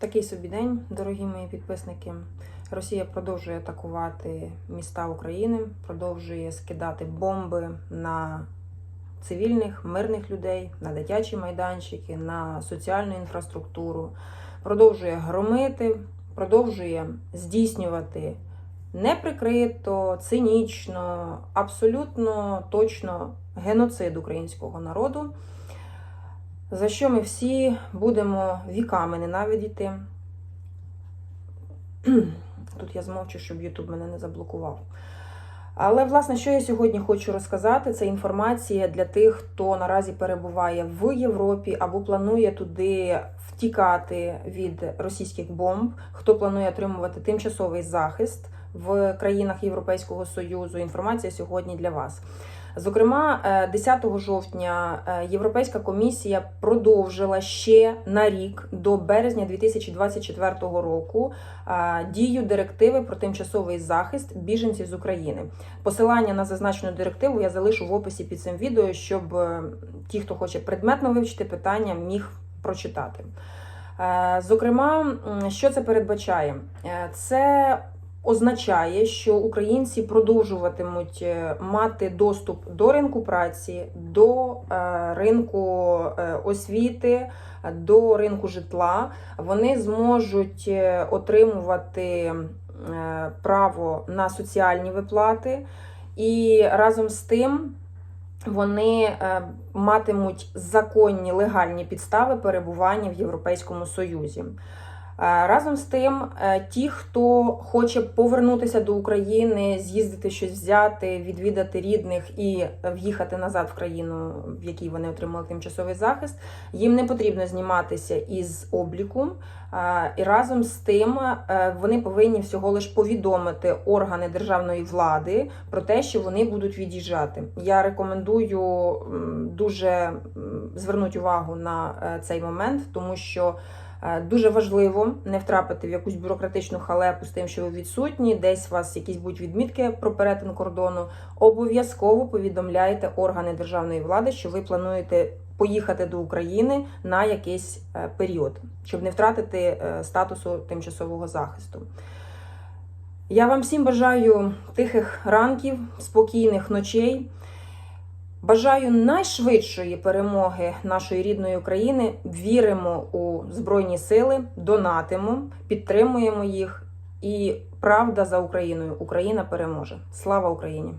Такий собі день, дорогі мої підписники. Росія продовжує атакувати міста України, продовжує скидати бомби на цивільних, мирних людей, на дитячі майданчики, на соціальну інфраструктуру, продовжує громити, продовжує здійснювати неприкрито, цинічно, абсолютно точно геноцид українського народу за що ми всі будемо віками ненавидіти. Тут я змовчу, щоб Ютуб мене не заблокував. Але, власне, що я сьогодні хочу розказати, це інформація для тих, хто наразі перебуває в Європі або планує туди втікати від російських бомб, хто планує отримувати тимчасовий захист в країнах Європейського Союзу. Інформація сьогодні для вас. Зокрема, е, 10 жовтня е, Європейська комісія продовжила ще на рік до березня 2024 року е, дію директиви про тимчасовий захист біженців з України. Посилання на зазначену директиву я залишу в описі під цим відео, щоб е, ті, хто хоче предметно вивчити питання, міг прочитати. Е, Зокрема, що це передбачає? Е, Це означає, що українці продовжуватимуть е, мати доступ до ринку праці, до е, ринку е, освіти, до ринку житла. Вони зможуть отримувати право на соціальні виплати, і разом з тим. Вони матимуть законні легальні підстави перебування в Європейському Союзі. Е, Разом з тим, е, ті, хто хоче повернутися до України, з'їздити щось взяти, відвідати рідних і в'їхати назад в країну, в якій вони отримали тимчасовий захист, їм не потрібно зніматися із обліку. Е, І разом з тим вони повинні всього лиш повідомити органи державної влади про те, що вони будуть від'їжджати. Я рекомендую дуже звернути увагу на цей момент, тому що. Е, Дуже важливо не втрапити в якусь бюрократичну халепу з тим, що ви відсутні, десь у вас якісь будуть відмітки про перетин кордону. Обов'язково повідомляйте органи державної влади, що ви плануєте поїхати до України на якийсь е, період, щоб не втратити е, статусу тимчасового захисту. Я вам всім бажаю тихих ранків, спокійних ночей. Бажаю найшвидшої перемоги нашої рідної України. Віримо у Збройні Сили, донатимо, підтримуємо їх. І правда за Україною. Україна переможе. Слава Україні!